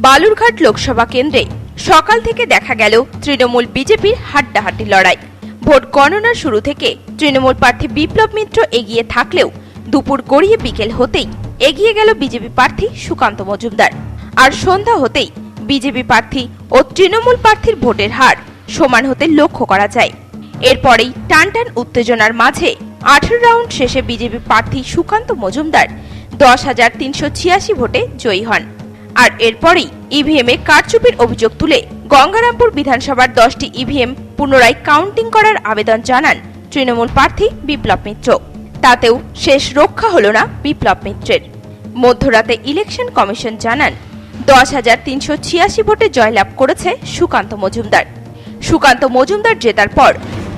বালুরঘাট লোকসভা কেন্দ্রে সকাল থেকে দেখা গেল তৃণমূল বিজেপির হাড্ডাহাড্ডি লড়াই। ভোট গণনার শুরু থেকে তৃণমূল প্রার্থী বিপ্লব মিত্র এগিয়ে থাকলেও দুপুর গড়িয়ে বিকেল হতেই এগিয়ে গেল বিজেপি প্রার্থী সুকান্ত মজুমদার। আর সন্ধ্যা হতেই বিজেপি প্রার্থী ও তৃণমূল প্রার্থীর ভোটের হার সমান হতে লক্ষ্য করা যায়। এরপরেই টানটান উত্তেজনার মাঝে আঠেরো রাউন্ড শেষে বিজেপি প্রার্থী সুকান্ত মজুমদার দশ হাজার তিনশো ছিয়াশি ভোটে জয়ী হন। আর এরপরেই ইভিএম এ কারচুপির অভিযোগ তুলে গঙ্গারামপুর বিধানসভার দশটি ইভিএম পুনরায় কাউন্টিং করার আবেদন জানান তৃণমূল প্রার্থী বিপ্লব মিত্র। তাতেও শেষ রক্ষা হল না বিপ্লব মিত্রের। মধ্যরাতে ইলেকশন কমিশন জানান, দশ হাজার তিনশো ছিয়াশি ভোটে জয়লাভ করেছে সুকান্ত মজুমদার। সুকান্ত মজুমদার জেতার পর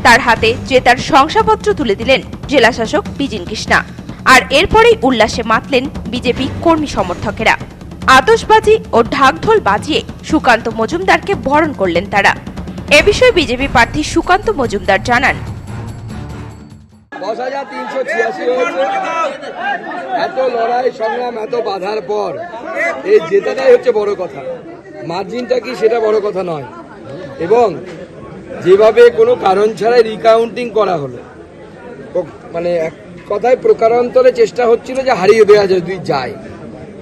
তার হাতে জেতার শংসাপত্র তুলে দিলেন জেলাশাসক বিজিন কৃষ্ণা। আর এরপরেই উল্লাসে মাতলেন বিজেপি কর্মী সমর্থকেরা। আতশবাজি ও ঢাকঢোল বাজিয়ে সুকান্ত মজুমদারকে বরণ করলেন তারা। এ বিষয়ে বিজেপি প্রার্থী সুকান্ত মজুমদার জানান। দশ হাজার তিনশো ছিয়াশি এত লড়াই, সংগ্রাম, এত বাধার পর। এই জেতাটাই হচ্ছে বড় কথা। মার্জিনটা কি সেটা বড় কথা নয়। এবং যেভাবে কোনো কারণ ছাড়াই রিকাউন্টিং করা হলো মানে এক কথায় প্রকারান্তরে চেষ্টা হচ্ছিল যে হারিয়ে দেওয়া যদি যায়।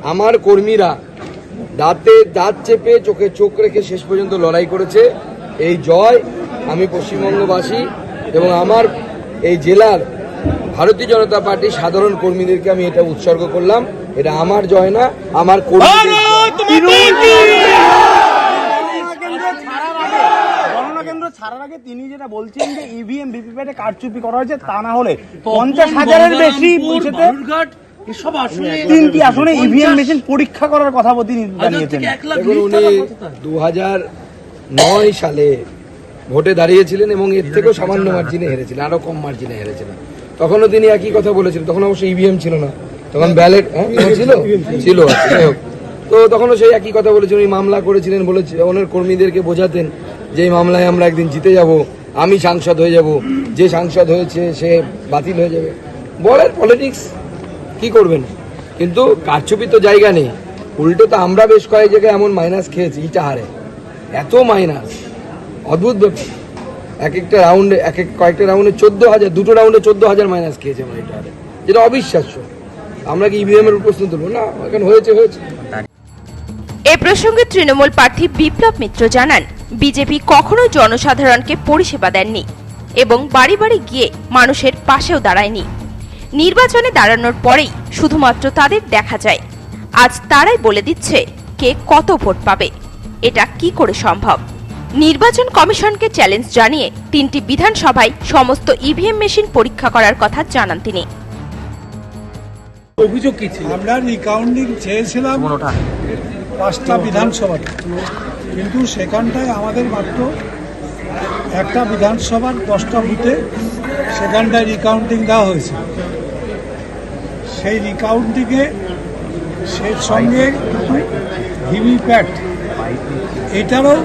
আমার কর্মীরা দাঁতে দাঁত চেপে চোখে চোখ রেখে শেষ পর্যন্ত লড়াই করেছে এই জয় আমি পশ্চিমবঙ্গবাসী এবং আমার এই জেলার ভারতীয় জনতা পার্টি সাধারণ কর্মীদেরকে আমি এটা উৎসর্গ করলাম এটা আমার জয় না আমার কর্মীদের জয়। গণনা কেন্দ্র ছাড়ার আগে তিনি যেটা বলছেন যে E ইভিএম ভিভিপ্যাটে কারচুপি করা হয়েছে তা না হলে পঞ্চাশ হাজারের বেশি তিনটি আসনে ইভিএম মেশিন পরীক্ষা করার কথা তিনি জানিয়েছেন দেখুন লিটার উনি দু নয় সালে ভোটে দাঁড়িয়েছিলেন এবং এর থেকেও সামান্য মার্জিনে হেরেছিলেন আরও কম মার্জিনে হেরেছিলেন। তখনও তিনি একই কথা বলেছিলেন তখন অবশ্য ইভিএম ছিল না। তখন ব্যালেট ছিল ছিল? আচ্ছা, যাই হোক। তো তখনও সেই একই কথা বলেছেন উনি মামলা করেছিলেন বলেছে ওনার কর্মীদেরকে বোঝাতেন যে এই মামলায় আমরা একদিন জিতে যাব আমি সাংসদ হয়ে যাব যে সাংসদ হয়েছে সে বাতিল হয়ে যাবে। বলেন পলিটিক্স কি করবেন? কিন্তু কারচুপি তো জায়গা নেই। উল্টো তো আমরা বেশ কয়েক জায়গায় এমন মাইনাস খেয়েছি ইটাহারে এত মাইনাস অদ্ভুত ব্যাপার। এক একটা রাউন্ডে এক এক কয়েকটা রাউন্ডে চোদ্দ হাজার, দুটো রাউন্ডে চোদ্দ হাজার মাইনাস খেয়েছে আমরা ইটাহারে যেটা অবিশ্বাস্য। আমরা কি ইভিএম এর প্রশ্ন তুলবো? না, এখন হয়েছে হয়েছে। এ প্রসঙ্গে তৃণমূল প্রার্থী বিপ্লব মিত্র জানান, বিজেপি কখনো জনসাধারণকে পরিষেবা দেননি এবং বাড়ি বাড়ি গিয়ে মানুষের পাশেও দাঁড়ায়নি। নির্বাচনে দাঁড়ানোর পরেই শুধুমাত্র তাদের দেখা যায়। আজ তারাই বলে দিচ্ছে কে কত ভোট পাবে। এটা কি করে সম্ভব? নির্বাচন কমিশনকে চ্যালেঞ্জ জানিয়ে তিনটি বিধানসভায় সমস্ত ইভিএম মেশিন পরীক্ষা করার কথা জানান তিনি। অভিযোগ কি ছিল? আমরা রিকাউন্টিং চেয়েছিলাম পাঁচটা বিধানসভাতে কিন্তু সেখানটায় আমাদের মাত্র একটা বিধানসভার দশটা বুথে সেখানটায় রিকাউন্টিং দেওয়া হয়েছে। সেই রিকাউন্টিংয়ে সেই সঙ্গে ভিভিপ্যাট এটারও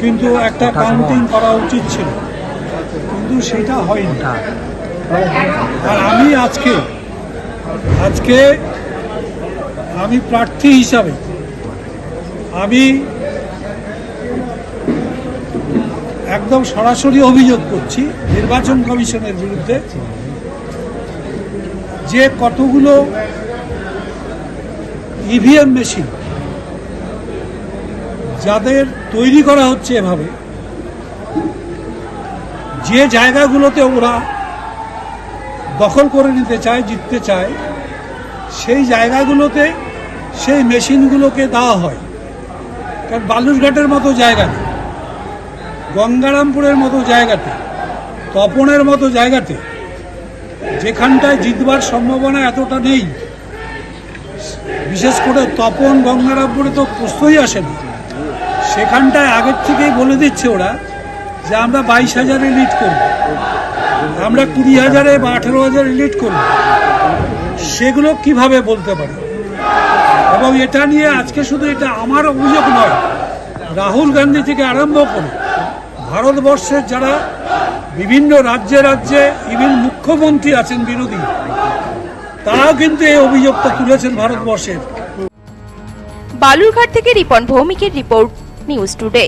কিন্তু একটা কাউন্টিং করা উচিত ছিল, কিন্তু সেটা হয়নি। আর আমি আজকে আজকে আমি প্রার্থী হিসাবে, আমি একদম সরাসরি অভিযোগ করছি, নির্বাচন কমিশনের বিরুদ্ধে যে কতগুলো ইভিএম মেশিন যাদের তৈরি করা হচ্ছে এভাবে, যে জায়গাগুলোতে ওরা দখল করে নিতে চায়, জিততে চায়, সেই জায়গাগুলোতে সেই মেশিনগুলোকে দেওয়া হয়। কারণ বালুরঘাটের মতো জায়গাতে, গঙ্গারামপুরের মতো জায়গাতে, তপনের মতো জায়গাতে যেখানটায় জিতবার সম্ভাবনা এতটা নেই। বিশেষ করে তপন গঙ্গারামপুরে তো প্রশ্নই আসে না। সেখানটায় আগের থেকেই বলে দিচ্ছে ওরা যে আমরা বাইশ হাজারে লিড করব। আমরা কুড়ি হাজারে বা আঠেরো হাজারে লিড করব। সেগুলো কীভাবে বলতে পারে? এবং এটা নিয়ে আজকে শুধু এটা আমার অভিযোগ নয়, রাহুল গান্ধী থেকে আরম্ভ করে ভারতবর্ষের যারা বিভিন্ন রাজ্যে রাজ্যে ইভেন মুখ্যমন্ত্রী আছেন বিরোধী। তারাও কিন্তু এই অভিযোগটা তুলেছেন ভারতবর্ষের। বালুরঘাট থেকে রিপন ভৌমিকের রিপোর্ট, নিউজ টুডে।